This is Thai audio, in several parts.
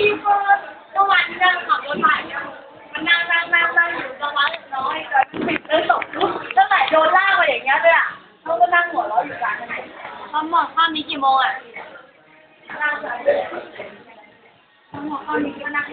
คือเมื่อวานนั่งขับรถผ่านเนี่นั่งนั่งนั่งนั่งอยู่ตรงน้นน้อยแต่ติดเลยตกลุกตั้งแต่โดนลาไปย่งด้ยยอะเขาก็นั่งหัวเราะอยู่กลางถนนคำหมอกข้ามนี้กี่โมงอะนั่งยคำหมอข้ามีก็นั่ง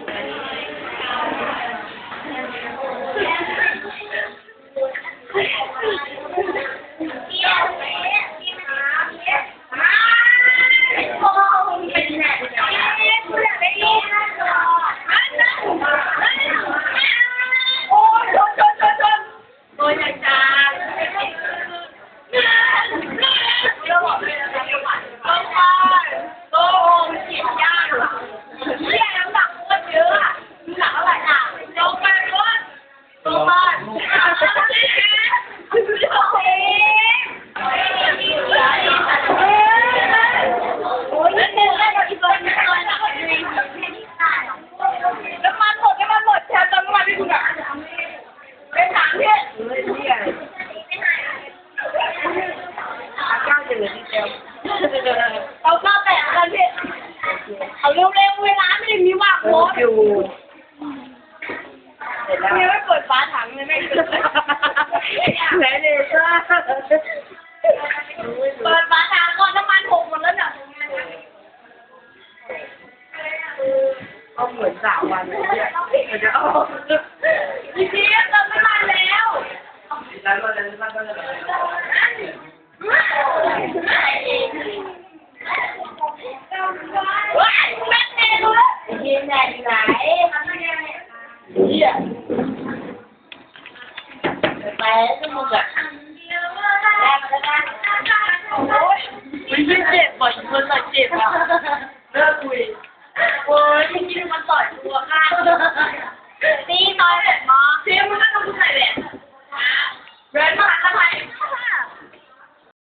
อนที่เดียวเอาข้าวแตะกันพี่เอาเร็วๆเวลาไม่ได้มีว่างโพสอยู่เร็จแล้วยังไม่เปิดฝาถังเลยแม่งเปิดไหนเลยจ้าเปิดฝาถังก่อนน้ำมันหกหมดแล้วเนี่ยก็เหมือนสามวันเลยเนี่ยนจะออกพี่พีชเติมน้ำมันแล้วแล้วก็จะแล้วก็จะ ว้ายแม่เนรู้แล้วยินไหนไหน เหี้ยไปแล้วมึง